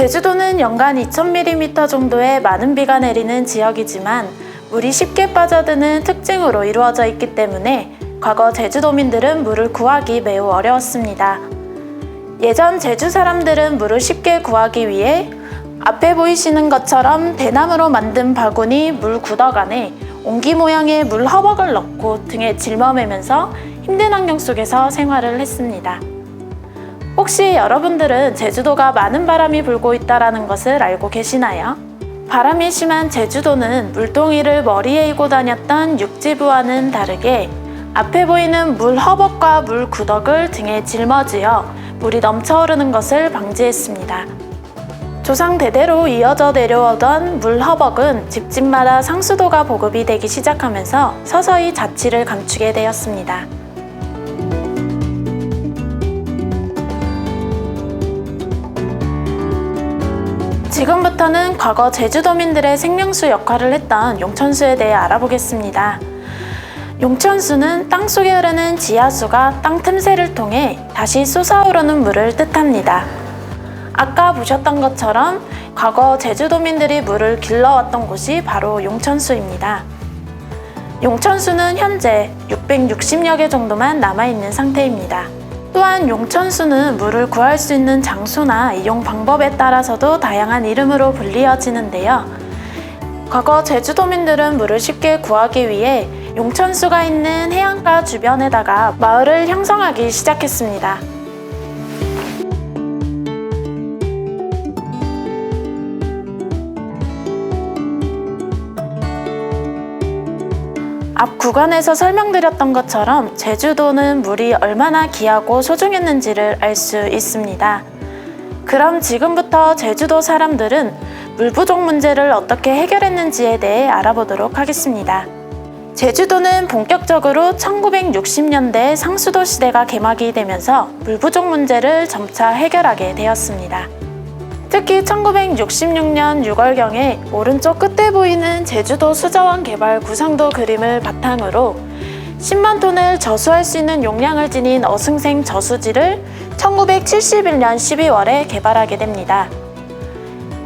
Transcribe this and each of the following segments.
제주도는 연간 2,000mm 정도의 많은 비가 내리는 지역이지만 물이 쉽게 빠져드는 특징으로 이루어져 있기 때문에 과거 제주도민들은 물을 구하기 매우 어려웠습니다. 예전 제주 사람들은 물을 쉽게 구하기 위해 앞에 보이시는 것처럼 대나무로 만든 바구니 물 구덕 안에 옹기 모양의 물 허벅을 넣고 등에 짊어매면서 힘든 환경 속에서 생활을 했습니다. 혹시 여러분들은 제주도가 많은 바람이 불고 있다는 것을 알고 계시나요? 바람이 심한 제주도는 물동이를 머리에 이고 다녔던 육지부와는 다르게 앞에 보이는 물 허벅과 물 구덕을 등에 짊어지어 물이 넘쳐 흐르는 것을 방지했습니다. 조상 대대로 이어져 내려오던 물 허벅은 집집마다 상수도가 보급이 되기 시작하면서 서서히 자취를 감추게 되었습니다. 지금부터는 과거 제주도민들의 생명수 역할을 했던 용천수에 대해 알아보겠습니다. 용천수는 땅 속에 흐르는 지하수가 땅 틈새를 통해 다시 솟아오르는 물을 뜻합니다. 아까 보셨던 것처럼 과거 제주도민들이 물을 길러왔던 곳이 바로 용천수입니다. 용천수는 현재 660여 개 정도만 남아있는 상태입니다. 또한 용천수는 물을 구할 수 있는 장소나 이용 방법에 따라서도 다양한 이름으로 불리어지는데요. 과거 제주도민들은 물을 쉽게 구하기 위해 용천수가 있는 해안가 주변에다가 마을을 형성하기 시작했습니다. 앞 구간에서 설명드렸던 것처럼 제주도는 물이 얼마나 귀하고 소중했는지를 알 수 있습니다. 그럼 지금부터 제주도 사람들은 물 부족 문제를 어떻게 해결했는지에 대해 알아보도록 하겠습니다. 제주도는 본격적으로 1960년대 상수도 시대가 개막이 되면서 물 부족 문제를 점차 해결하게 되었습니다. 특히 1966년 6월경에 오른쪽 끝에 보이는 제주도 수자원 개발 구상도 그림을 바탕으로 10만 톤을 저수할 수 있는 용량을 지닌 어승생 저수지를 1971년 12월에 개발하게 됩니다.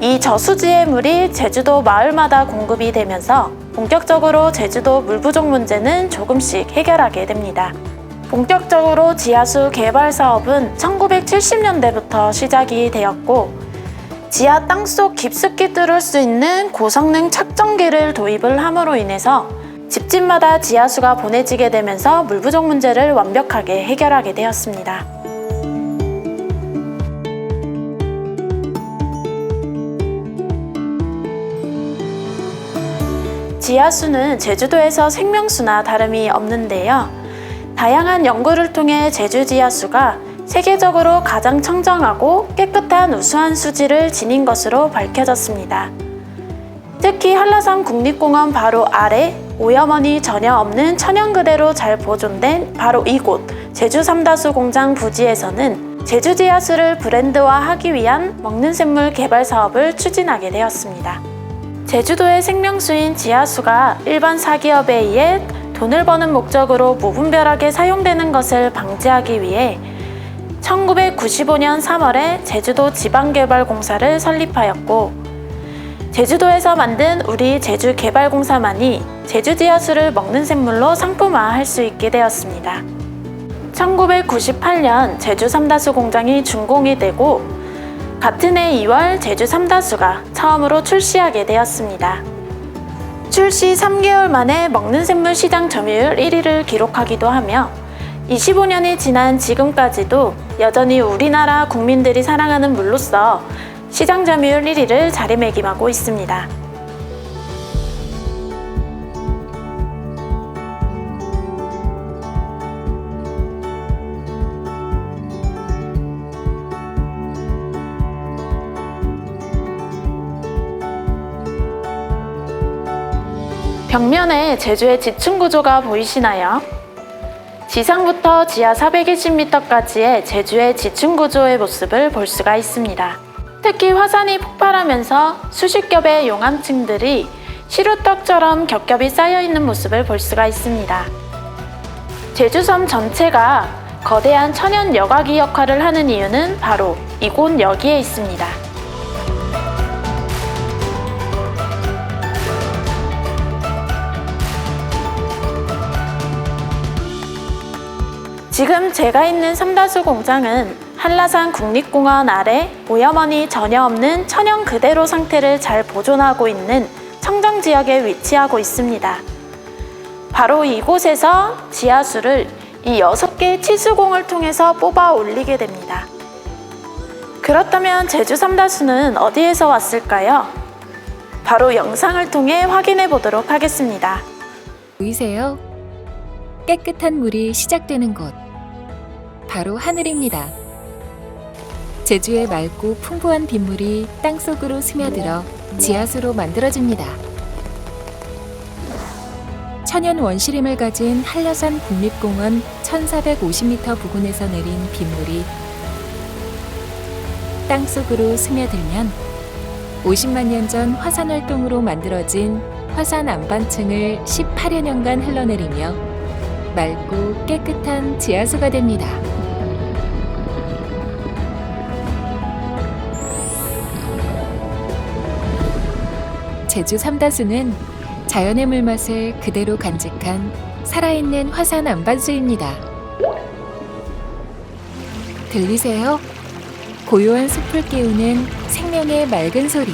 이 저수지의 물이 제주도 마을마다 공급이 되면서 본격적으로 제주도 물 부족 문제는 조금씩 해결하게 됩니다. 본격적으로 지하수 개발 사업은 1970년대부터 시작이 되었고 지하 땅속 깊숙이 뚫을 수 있는 고성능 착정기를 도입을 함으로 인해서 집집마다 지하수가 보내지게 되면서 물 부족 문제를 완벽하게 해결하게 되었습니다. 지하수는 제주도에서 생명수나 다름이 없는데요. 다양한 연구를 통해 제주 지하수가 세계적으로 가장 청정하고 깨끗한 우수한 수질을 지닌 것으로 밝혀졌습니다. 특히 한라산 국립공원 바로 아래 오염원이 전혀 없는 천연 그대로 잘 보존된 바로 이곳 제주 삼다수 공장 부지에서는 제주 지하수를 브랜드화하기 위한 먹는 샘물 개발 사업을 추진하게 되었습니다. 제주도의 생명수인 지하수가 일반 사기업에 의해 돈을 버는 목적으로 무분별하게 사용되는 것을 방지하기 위해 1995년 3월에 제주도 지방개발공사를 설립하였고 제주도에서 만든 우리 제주개발공사만이 제주 지하수를 먹는 샘물로 상품화할 수 있게 되었습니다. 1998년 제주 삼다수 공장이 준공이 되고 같은 해 2월 제주 삼다수가 처음으로 출시하게 되었습니다. 출시 3개월 만에 먹는 샘물 시장 점유율 1위를 기록하기도 하며 25년이 지난 지금까지도 여전히 우리나라 국민들이 사랑하는 물로서 시장 점유율 1위를 자리매김하고 있습니다. 벽면에 제주의 지층 구조가 보이시나요? 지상부터 지하 420m까지의 제주의 지층 구조의 모습을 볼 수가 있습니다. 특히 화산이 폭발하면서 수십 겹의 용암층들이 시루떡처럼 겹겹이 쌓여 있는 모습을 볼 수가 있습니다. 제주섬 전체가 거대한 천연 여과기 역할을 하는 이유는 바로 이곳 여기에 있습니다. 지금 제가 있는 삼다수 공장은 한라산 국립공원 아래 오염원이 전혀 없는 천연 그대로 상태를 잘 보존하고 있는 청정 지역에 위치하고 있습니다. 바로 이곳에서 지하수를 이 6개의 치수공을 통해서 뽑아 올리게 됩니다. 그렇다면 제주 삼다수는 어디에서 왔을까요? 바로 영상을 통해 확인해 보도록 하겠습니다. 보이세요? 깨끗한 물이 시작되는 곳. 바로 하늘입니다. 제주의 맑고 풍부한 빗물이 땅속으로 스며들어 지하수로 만들어집니다. 천연 원시림을 가진 한라산 국립공원 1450m 부근에서 내린 빗물이 땅속으로 스며들면 50만 년 전 화산 활동으로 만들어진 화산 안반층을 18여 년간 흘러내리며 맑고 깨끗한 지하수가 됩니다. 제주 삼다수는 자연의 물맛을 그대로 간직한 살아있는 화산 안반수입니다. 들리세요? 고요한 숲을 깨우는 생명의 맑은 소리.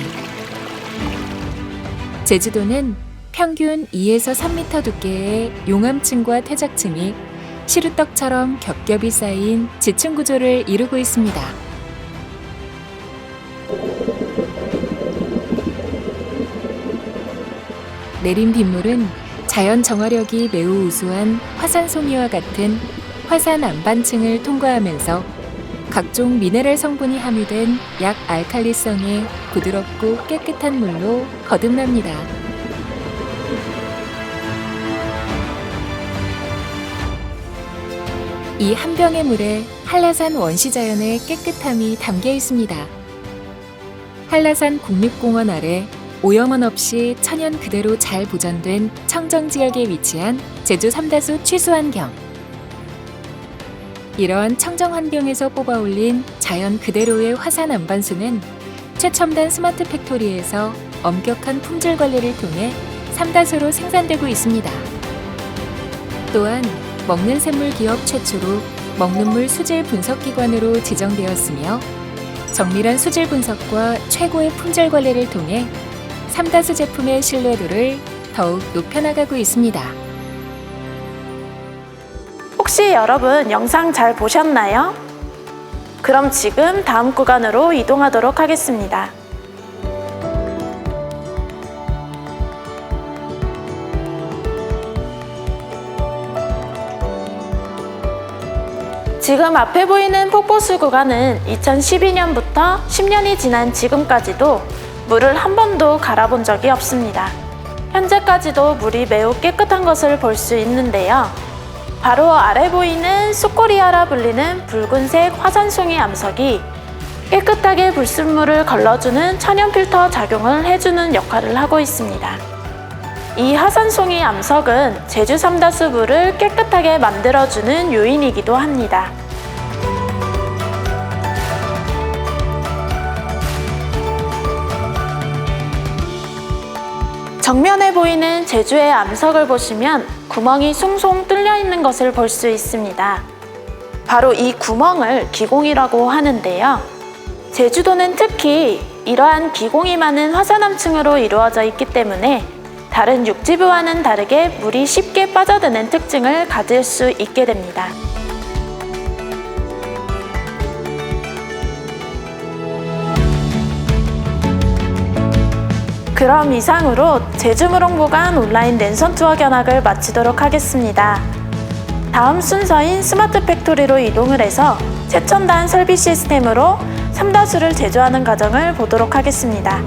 제주도는 평균 2에서 3m 두께의 용암층과 퇴적층이 시루떡처럼 겹겹이 쌓인 지층 구조를 이루고 있습니다. 내린 빗물은 자연 정화력이 매우 우수한 화산송이와 같은 화산 안반층을 통과하면서 각종 미네랄 성분이 함유된 약 알칼리성의 부드럽고 깨끗한 물로 거듭납니다. 이 한 병의 물에 한라산 원시자연의 깨끗함이 담겨 있습니다. 한라산 국립공원 아래 오염원 없이 천연 그대로 잘 보존된 청정 지역에 위치한 제주 삼다수 취수환경. 이러한 청정 환경에서 뽑아 올린 자연 그대로의 화산 안반수는 최첨단 스마트 팩토리에서 엄격한 품질 관리를 통해 삼다수로 생산되고 있습니다. 또한 먹는 샘물 기업 최초로 먹는 물 수질 분석 기관으로 지정되었으며 정밀한 수질 분석과 최고의 품질 관리를 통해 삼다수 제품의 신뢰도를 더욱 높여나가고 있습니다. 혹시 여러분 영상 잘 보셨나요? 그럼 지금 다음 구간으로 이동하도록 하겠습니다. 지금 앞에 보이는 폭포수 구간은 2012년부터 10년이 지난 지금까지도 물을 한 번도 갈아본 적이 없습니다. 현재까지도 물이 매우 깨끗한 것을 볼 수 있는데요. 바로 아래 보이는 수코리아라 불리는 붉은색 화산송이 암석이 깨끗하게 불순물을 걸러주는 천연 필터 작용을 해주는 역할을 하고 있습니다. 이 화산송이 암석은 제주 삼다수 물을 깨끗하게 만들어주는 요인이기도 합니다. 정면에 보이는 제주의 암석을 보시면 구멍이 숭숭 뚫려 있는 것을 볼 수 있습니다. 바로 이 구멍을 기공이라고 하는데요. 제주도는 특히 이러한 기공이 많은 화산암층으로 이루어져 있기 때문에 다른 육지부와는 다르게 물이 쉽게 빠져드는 특징을 가질 수 있게 됩니다. 그럼 이상으로 제주무롱구간 온라인 랜선 투어 견학을 마치도록 하겠습니다. 다음 순서인 스마트 팩토리로 이동을 해서 최첨단 설비 시스템으로 삼다수를 제조하는 과정을 보도록 하겠습니다.